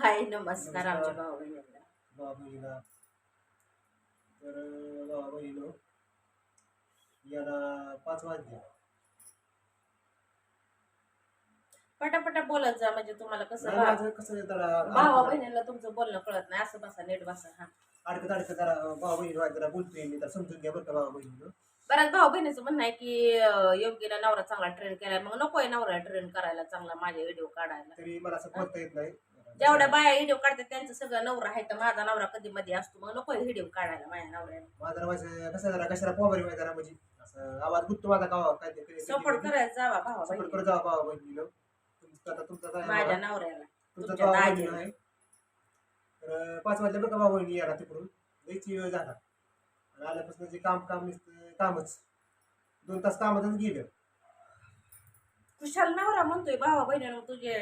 हाय नमस्कार. आमच्या भाऊ बहिणीला भावा बहिणीला तर भावा बहिणीनो याला पाच वाजले. पटापटा बोलत जा म्हणजे तुम्हाला कसं नाही, भा- माझं कसं आहे जरा भावा बहिणीला तुमचं बोलणं कळत नाही असं बसा नीट बसा हा. अडकत अडकत जरा भावा बहिणी जरा बोलतोय मी तर समजून घ्या बरं का भावा बहिणीनं बऱ्याच भाऊ बहिणीचं म्हणणं आहे की अं, योगीला नवरा चांगला ट्रेन केलाय मग नकोय नवरा ट्रेन करायला चांगला माझे व्हिडिओ काढायला. तरी मला असं बोलता येत नाही. जेवढ्या बाया व्हिडिओ काढतात त्यांचं सगळं नवरा आहे तर माझा नवरा कधी मध्ये असतो. मग नकोय व्हिडिओ काढायला माझ्या नवऱ्याने माझा माझं कसं जरा कशाला पोबरी माहिती जरा म्हणजे? असं आवाज माझा गावा काय ते सपोर्ट कधी- करायला जावा भावा सपोर्ट बहिणी करत जावा भावा बहिणीनं तुमचं आता तुमचा काय माझ्या नवऱ्याला. तुमचा तुमच्या भावा दाजी. बहिणी आहे. तर पाच वाजल्या बघा बहिणी तिकडून. वेळ झाला. आणि आल्यापासून जे काम काम नुसतं कामच. दोन तास कामातच गेलं. कुशाल नवरा म्हणतोय भावा बहिणीनं तुझे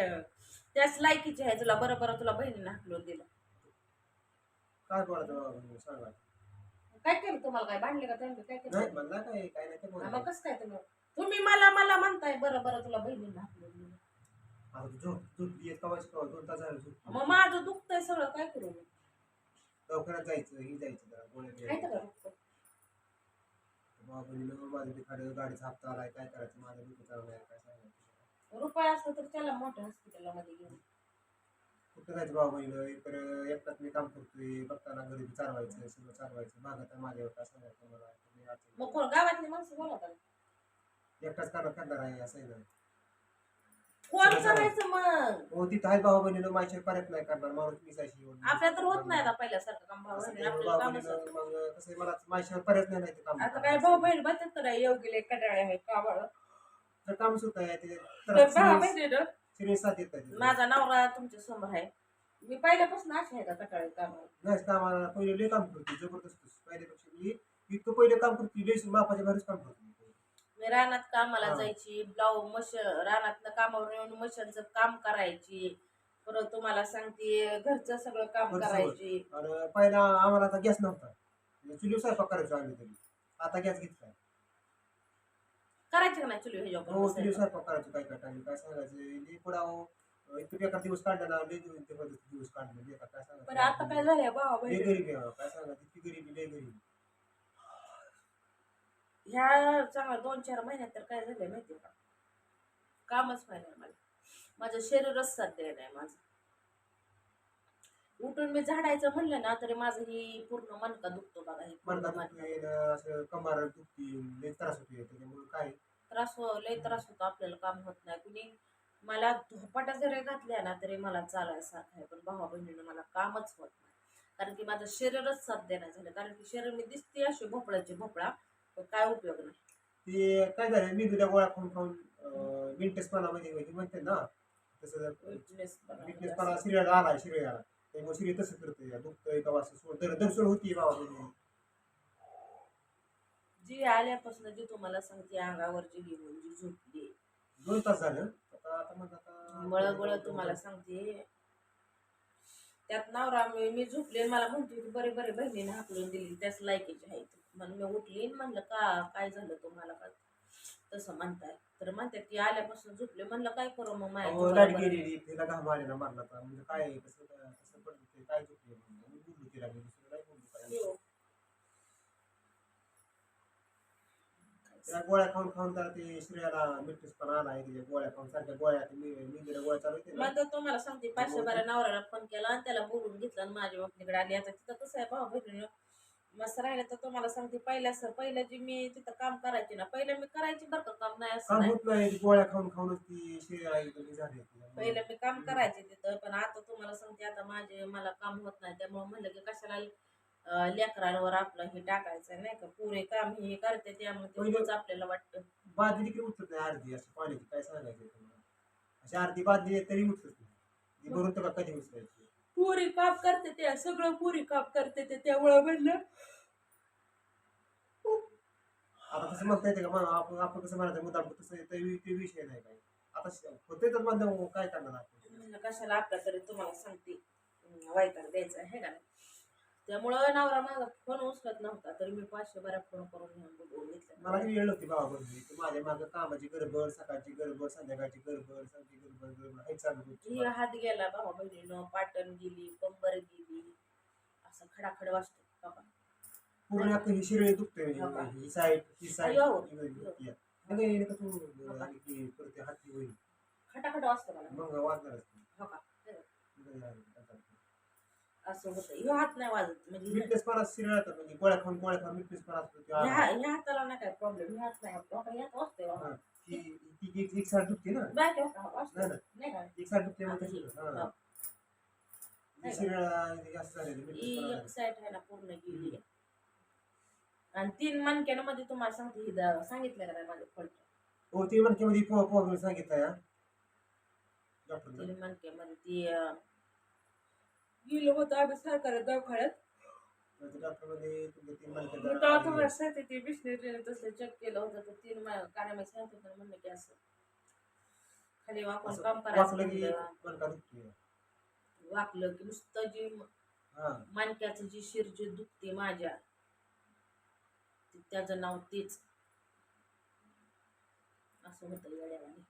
त्याच लायकीचे आहे तुला बरं बरं तुला बहिणीनं हाकलून दिलं. काय बोलायचं सांगा. काय केलं तुम्हाला? काय भांडले का त्यांनी? काय केलं? नाही म्हणला काय काय नाही ते बोलला. मग कसं काय तुम्ही? तुम्ही मला मला म्हणताय बरं बरं तुला बहिणीनं हाकलून दिलं. आता तू झोप झोपली येत कवाच कवा दोन तास झाले झोप. मग माझं दुखतंय सगळं काय करू मी? दवाखान्यात जायचं ही जायचं जरा गोळ्या काय घ्यायच्या. बहिणीनं माझं ते खाडं गाडीचा हप्ता आलाय काय करायचं? माझं दुःख चालू आहे काय सांगायचं? रुपये असलं तर त्याला मोठ्या हॉस्पिटलमध्ये घेऊन. कुठं जायचं भाऊ बहिणं एक एकटाच मी काम करतोय बघताना घरी बी चालवायचं सगळं चालवायचं. मागं तर माझ्यावर काय सांगायचं मला तुम्ही अडचण मग कोण गावातली माणसं बोलतात एकटाच काम करणार आहे असं आहे ना. कोण करायचं मग? हो तिथं आहे भाऊ बहिणीनं माझ्या परत नाही करणार माणूस मिसायची. आपल्या तर होत नाही आता पहिल्यासारखं काम भाऊ असं बहिणी त्यामुळे आपल्याला भाऊ कामच बहिणीनं मग कसं आहे, मला माझ्याशिवाय पर्यायच नाही ते काम आता काय भाऊ बहीण बघतात तर योगीले कटाळे आहे का तर काम सुद्धा आहे ते तर भाऊ बहिणीनं सिरियस साथ येत. नाही माझा नवरा तुमच्यासमोर आहे. मी पहिल्यापासून अशी आहे का कटाळे कामाला? नाही कामाला पहिले लय काम करते जबरदस्त पहिल्यापेक्षा मी इतकं पहिले काम करते लय मापाच्या भारीच काम करते मी रानात कामाला हा. जायची ब्लाऊ मशीन रानात कामावर येऊन मशीनचं काम करायची. परत तुम्हाला सांगते घरचं सगळं काम घरचं करायची. आणि पहिला आम्हाला आता गॅस नव्हता. चुलीवर स्वयंपाक करायचो आम्ही तरी. आता गॅस घेतला. करायची का नाही चुली हो स्वयंपाक करायचो काय काय काय सांगायचं? लई पुढा इतकं बेकार दिवस काढले ना लई दिवस ते दिवस काय पण आता काय झालंय? भावा लई बहिणी. गरीबी आहे, काय सांगायचं? इतकी गरीबी लई गरीबी. ह्या चांगल्या दोन चार महिन्यात तर काय झालंय माहिती का? कामच व्हायला मला. माझं शरीरच साथ द्याय नाही माझं. उठून मी झाडायचं म्हणलं ना तरी माझं ही पूर्ण मनका दुखतो बघा ही पूर्ण मनका मनका दुखते न असं कमार दुखती लई त्रास होते त्याच्यामुळे काय? त्रास हो- लय त्रास होतो आपल्याला काम होत नाही. कुणी मला धोपाटा जरी घातल्या ना तरी मला चालायला साथ आहे. पण भावा बहिणीनं मला कामच होत नाही. कारण की माझं शरीरच साथ देणार झालं. कारण की शरीर मी दिसते अशी भोपळ्याची भोपळा पण काय उपयोग नाही. ते काय झालं मी दुधा गोळ्या खाऊन खाऊन मिनटेसपणामध्ये म्हणजे म्हणते ना. तसं Weakness पण आहे विकनेसपणा जास्त. शरीराला आला शरीराला त्यामुळे शरीर तसं करतं दुखतंय का सोड दर दरसोड होती बाबा. जी आल्यापासून जी तुम्हाला सांगते अंगावरची घेऊन जी झोपली. दोन तास झालं. आता तुम्हाला सांगते. त्यात नवरा मी मी झोपले मला म्हणते की बरे बरे बहिणीने हाकलून दिली. त्याच लायकीची आहे ती. म्हणून मी उठली म्हणलं का काय झालं तुम्हाला? का तसं म्हणताय तर म्हणतात की आल्यापासून झोपले. म्हणलं काय करू मग माझ्या अहो, लाइट गेलेली तिला घाम आलेला मारला म्हणजे काय आहे, कसं काय- कसं पडलं ते काय चुकलं म्हणलं. मी बोललो तिला मी दुसरं काय बोललो काय नाही. त्या गोळ्या खाऊन खाऊन तर ते शरीराला मिठूसपणा आला आहे त्याच्या गोळ्या खाऊन. सारख्या गोळ्या ते मी मी गोळ्या चालू होते ना मग तर तुम्हाला सांगते पाचशे बारा नवऱ्याला फोन केला आणि त्याला बोलून घेतलं आणि माझ्या बापलीकडे आली. आता तिथं कसं आहे भाऊ बहिणीनं? मस्त राहिलं तर तुम्हाला सांगते पहिल्या पहिलं जी मी तिथं काम करायची ना पहिलं मी करायची बरं का काम नाही असं काम नाही. होत नाही गोळ्या खाऊन खाऊनच ती शरीराला झाली पहिलं मी काम करायचे तिथं पण आता तुम्हाला सांगते आता माझे मला काम होत नाही त्यामुळे म्हणलं की कशाला अं, लेकरांवर आपलं हे टाकायचं नाही का? पुरे काम हे करते त्यामुळे ते पहिलं- उगाच आपल्याला वाटतं. बादली देखील उठत नाही अर्धी असं पाण्याची काय सांगायचं तुम्हाला? अशी अर्धी बादली आहे तरी उठत नाही. ती भरून तर कधी उचलायची पुरी काम करते ते सगळं पुरी काम करते ते त्यामुळं म्हणलं. आता तसं म्हणता येते का? मग आपण आपण कसं म्हणायचं? मुद्दा तसं ते वि- ते विषय नाही काय आता होते तर म्हणलं काय करणार आपण? म्हणलं कशाला आपल्याकडे तुम्हाला सांगते. वैताग द्यायचा आहे का नाही? त्यामुळं नवरा माझा फोन उचलत नव्हता. तरी मी पाचशे बऱ्या फोन करून ह्या बोलवून मला घेतलं ती वेळ होती बाबा बहिणी की माझ्या मागं कामाची गडबड सकाळची गडबड संध्याकाळची गडबड संध्याची गडबड गडबड हे चालू ही होती हात गेला भावा बहिणीनं पाटण गेली कंबर गेली. असं खडाखड वाजतो बाबा. पूर्ण अख्खं ही शिरळी दुखते हो? म्हणजे ही साईड ही साईड अयो. ही दुखते. का? तू आणि की परत ते हाती होईल खटाखट वाजतो मला. मग वाजणारच नाही. हो का मग झालं, काय करायचं? असं होतं. ह्यो हात नाही वाजत. म्हणजे ह्या- मिटनेस पण शिरळ येतात म्हणजे गोळ्या खाऊन गोळ्या खाऊन मिटनेस पण असतो. ते ह्या हाताला नाही काय प्रॉब्लेम ह्या हात नाही बाबा ह्यात वाजतोय हा. ती ती एक- एक साईड दुखते ना. बॅक का वाजतोय. नाही ना. नाही काय एक साईड दुखते मग आता तशी. ही. जास्त झालेली ही आहे ना पूर्ण गेली. आणि तीन मणक्यामध्ये तुम्हाला सांगते ही दा- सांगितलं का नाही माझं फॉल्ट हो ती मणक्यामध्ये प्रॉब्लेम सांगितलं या डॉक्टरने तीन मणक्यामध्ये ती अं, गेलं होतं आम्ही सरकारी दवाखान्यात तेव्हा तुम्हाला सांगते ते बिस्नेरीने तसं चेक केलं होतं तर तीन कानामध्ये सांगत होतं म्हणलं की असं. खाली वाकून काम करायचं वाकलं की म्हणलं. मणका दुखते वाकलं की नुसतं जी मानक्याचं जी शिर जी दुखते माझ्या ते- त्याचं नाव तेच. असं होतं येड्यावानी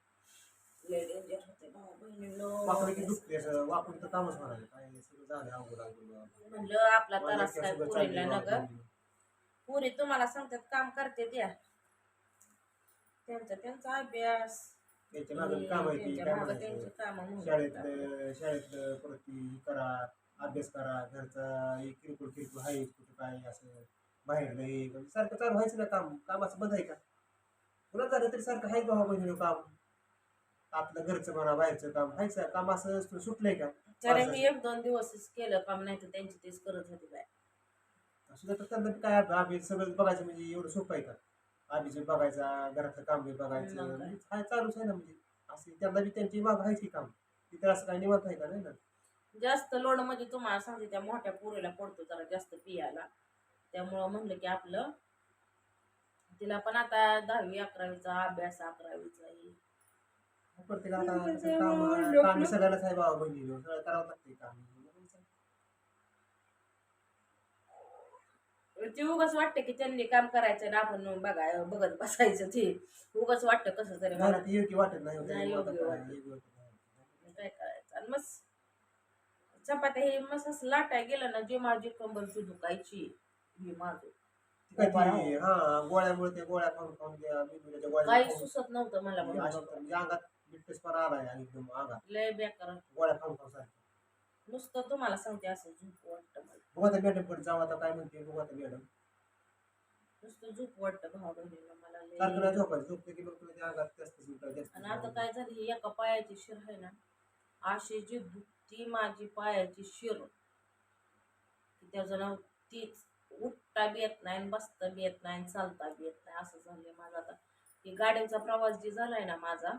लय डेंजर होते भाऊ वाकलं की बहिणीनं दुखते असं वाकून तर कामच म्हणाले. काय सगळं झालं अवघड अवघड. म्हणलं आपला त्रास काय पुरीला न ग? पुरी तुम्हाला सांगतात काम करते त्या. त्यांचा त्यांचा अभ्यास. त्यांच्या मागे काम आहे ती त्यांच्या काय मागं त्यांची म्हणायचं कामं शाळेतलं शाळेतलं परत ती करा अभ्यास करा घरचा एक किरकोळ किरकोळ आहे कुठं काय असं बाहेरलं हे सारखं चालू व्हायचं ना काम? कामाचं बंद आहे का? पुन्हा झालं तरी सारखं आहे बाबा बहिणीनं काम? आपलं घरचं म्हणा बाहेरचं काम व्हायचं काम असं सुटलंय का? मी एक दोन दिवसच केलं काम नाही तर त्यांची तेच करत होती बाय असं तर त्यांना काय आम्ही सगळं बघायचं म्हणजे एवढं सोपं आहे का? आम्ही बघायचा घरातलं काम बी बघायचं काय. म्हणजे चालूच आहे ना म्हणजे. असे त्यांना बी त्यांची माग आहे की काम. तिथं असं काही निवांत आहे का नाही ना? जास्त लोड म्हणजे तुम्हाला सांगते त्या मोठ्या पोरीला पडतो जरा जास्त पियाला. त्यामुळं म्हणलं की आपलं तिला पण आता दहावी अकरावीचा अभ्यास अकरावीचा आहे. प्रत्येकाला आता त्याचं असं काम लोक- काम सगळ्यालाच आहे बाबा बहिणी सगळं करावं लागते काम. ते उगाच वाटतं की त्यांनी काम करायचं ना आपण बघाय बघत बसायचं ते. उगाच वाटतं कसं तरी मला. ती योग्य वाटत नाही योग्य वाटत. काय करायचं? आणि मस्त चपात्या हे मस्त असं लाटाय गेलं ना जे माझी कंबरची दुखायची ही माझं. ती ती हा गोळ्यामुळे त्या गोळ्या खाऊन खाऊन त्या मेंदूच्या गोळ्या काही सुचत नव्हतं मला ती एकदम लय बेकार गोळ्या खाऊन खाऊन सारखं. नुसतं तुम्हाला सांगते असं झोप वाटतं मला. बघू आता मॅडमकडे जाऊ आता काय म्हणते बघू आता मॅडम नुसतं झोप वाटतं भाऊ बहिणीला मला सारखं नाही लय झोपायचं. झोपते की मग तुला त्या अंगात जास्त सुटतं, जास्त आणि आता काय झालं ही एका पायाची शिर आहे ना अशी जी दुखती माझी पायाची शिर की त्याचं नाव तीच उठता बी येत नाही आणि बसता बी येत नाही आणि चालता बी येत नाही असं झालंय माझं आता. की गाडीचा प्रवास जे झालाय ना माझा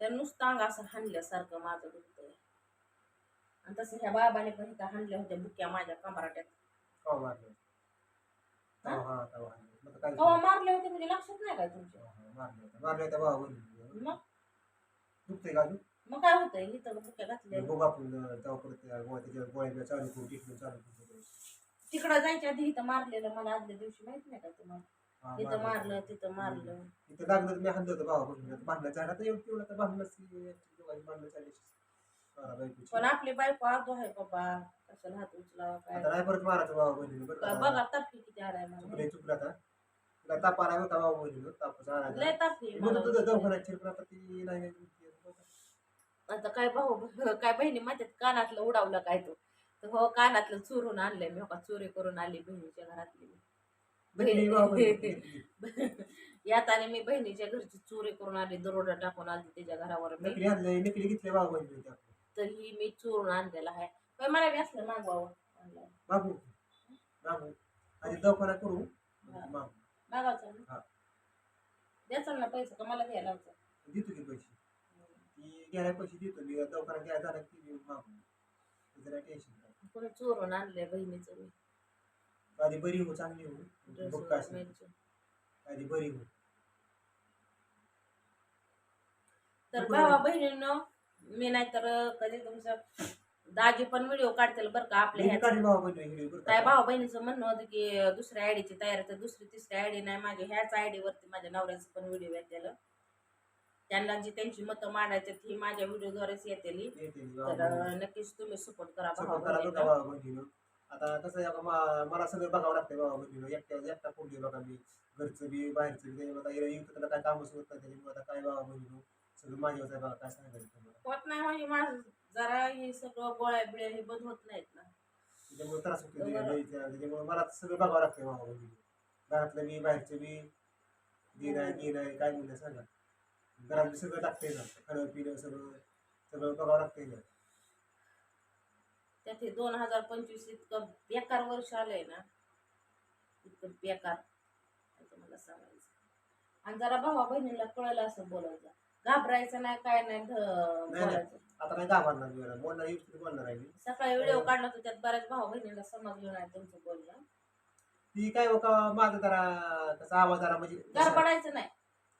त्या नुसतं अंग असं हाणल्यासारखं माझं दुखतंय. आणि तसं ह्या बाबाने पण इथं हाणल्या होत्या बुक्या माझ्या कमराट्यात. कवा मारलं हा? हा. मग काय मारले होते म्हणजे लक्षात नाही काय तुमच्या? हा, हा, मारलं होतं. मारलं होतं भावा बहिणी मग? दुखतंय का अजून? मग काय होतंय? इथं बुक्या घातल्या. बघू आपण तेव्हा परत त्या गोळ्या त्याच्या गोळ्या बिळ्या चालू करू ट्रीटमेंट चालू करू. तिकडं जायच्या आधी इथं मारलेलं मला आदल्या दिवशी माहीत नाही का तुम्हाला? हा, तिथं मारलं. तिथं. मारलं. इथं लागलं मी हाणलं होतं भावा बहिणी भांडणं झालं तर तेवढं चालली बायकोची. पण आपली बायको आदो आहे बाबा. कशाला हात उचलावा काय? आता नाही परत मारायचं भावा बरं का बघा तापी किती आलाय मला चुकलं चुकलं आता. तुला ताप आला होता भावा लय तुझं. दवाखान्यात आता ती नाही नाही आता काय भाऊ काय बहिणी माझ्यात कानातलं उडावलं काय तो? तर हो कानातलं चोरून आणलंय मी हो का? चोरी करून आली बहिणीच्या घरातली बहिणी. यात मी बहिणीच्या घरची चोरी करून आली दरोडा टाकून आली त्याच्या घरावर मी. नकली घेतले. तर ही मी चोरून आणलेला आहे. पण मला बी असलं मागवावं. मागू. मागू. आधी दवाखाना करू. मागू. मागावचं ना. द्याचं ना पैसे का मला घ्यायला लावचं देतो की पैसे. ती घ्यायला पैसे देतो. मी दवाखाना घ्यायला झाला की मी मागू. जरा टेन्शन काय कोणी चोरून आणलंय बहिणीचं मी आधी बरी हो चांगली हो बघ काय असेल. मिरची. आधी बरी हो तर भावा. बहिणीनं मी नाहीतर कधी तुमचं दाजी पण व्हिडिओ काढतील बरं का आपल्या मी ह्याचा काढली भावा बहिणी व्हिडिओ बरं काय का? भाऊ बहिणीचं म्हणणं होतं की दुसऱ्या आयडीची तयारी तर दुसरी तिसरी आयडी नाही माझ्या ह्याच आयडी वरती माझ्या नवऱ्याचं पण व्हिडिओ येतेल त्यांना जी त्यांची मतं मांडायची ही माझ्या व्हिडिओद्वारेच येतेली येते भावा बहिणी. तर नक्कीच तुम्ही सपोर्ट करा भाऊ सपोर्ट करा बरं का बहिणीला. भावा बहिणीनं आता कसं आहे आता मला सगळं बघावं लागतंय भावा बहिणीनं एकट्या एकटा फोडली बघा मी. घरचं बी बाहेरचं बी. त्याच्यामुळे आता येऊ त्याला काय कामच होत नाही त्याच्यामुळे आता काय भावा बहिणीनं सगळं माझ्यावर आहे बघा काय सांगायचं तुम्हाला? होत नाही म्हणजे माझं जरा हे सगळं गोळ्या बिळ्या हे बंद होत नाहीत ना. त्याच्यामुळे त्रास होतो बरोबर. त्याच्यामुळे मला सगळं बघावं लागतंय भावा बहिणीनं घरातलं बी बाहेरचं बी. दिन आहे गिन आहे काय म्हणलं सांगा. घरात बी सगळं लागतंय ना खाणं पिणं सगळं. सगळं बघावं लागतंय ना. त्यात हे दोन हजार पंचवीस इतकं बेकार वर्ष आलंय ना. इतकं बेकार. तुम्हाला सांगायचं. आणि जरा भावा बहिणीला कळलं असं बोलायचं. घाबरायचं नाही काय नाही बोलायचं. आता नाही. बोलणार बोलणार आहे मी. सकाळी व्हिडिओ काढला तर त्यात बऱ्याच भावा बहिणीला समजलं नाही तुमचं बोलणं. ती काय हो का माझा जरा कसा आवाज जरा म्हणजे गडबडायचं नाही.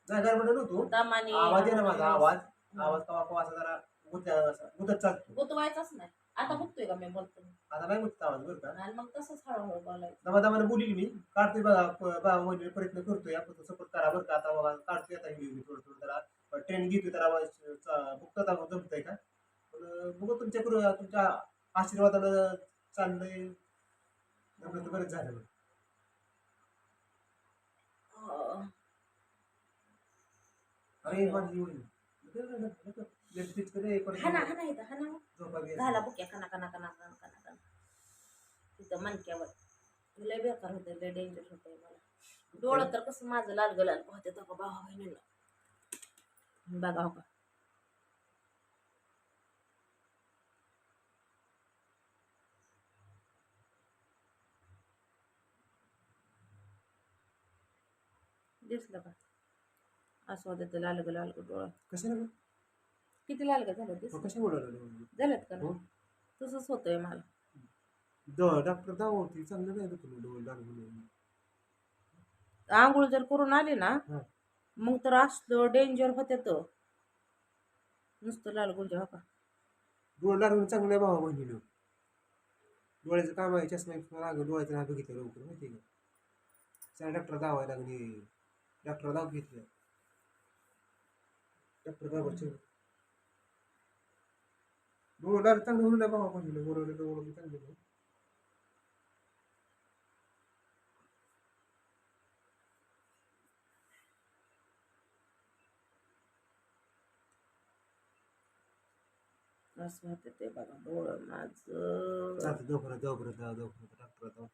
नाही गडबड नव्हतो दमाने आवाज आहे ना माझा आवाज. आवाज कवा कवा असा जरा मुदत चालतो गुतवायचाच नाही. आता बघतोय का मी बोलतो. आता नाही मुद्दा आवाज बरं का? आणि मग तसंच हळूहळू बोलायचं. दमा दमाने बोलील मी. काढतोय बघा बघा म्हणजे प्रयत्न करतोय. आपण सपोर्ट करा बरं का? आता बाबा काढतोय आता मी थोडं थोडं जरा. ट्रेन घेतोय तर आवाज बुकतात आवाज जमतंय का? पण बघू तुमच्याकडून तुमच्या आशीर्वादानं चाललंय. जमलं तर बरंच झालं अरे माझी होईल लेफ्ट करे हा ना हा ना इथं हा ना झोपा घे. झाला बुक्या तिथं मनक्यावर लय बेकार होते लय डेंजर होते मला. डोळं तर कसं माझं लाल गलाल होते तर भावा बहिणीला बघा हो का. दिसलं का? असं होतं लाल लाल डोळं. गं? किती लाल झालं दिस कशा झालं का हो. तसंच होतंय मला. द डॉक्टर दावती चांगलं नाही दुखलं डोळ लागलं आंघोळ जर करून आली ना हा. मग तर असलं डेंजर होते तर. नुसतं लाल गुलजा का डोळ लागलं चांगलं आहे भावा बहिणीनं. डोळ्याचं काम आहे चष्मा लागलं डोळ्याचं नाही बघितलं लवकर माहिती आहे का? चार डॉक्टर दावायला लागले. डॉक्टर दाव घेतलं. डॉक्टर दावा लागलं चांगलं म्हणून नाही भावा बहिणीनं बोलवलं डोळं चांगलं नाही. असं होते ते बघा डोळं माझं चालतं दवाखान्यात दवाखान्यात जाऊ दवाखान्यात डॉक्टर दाव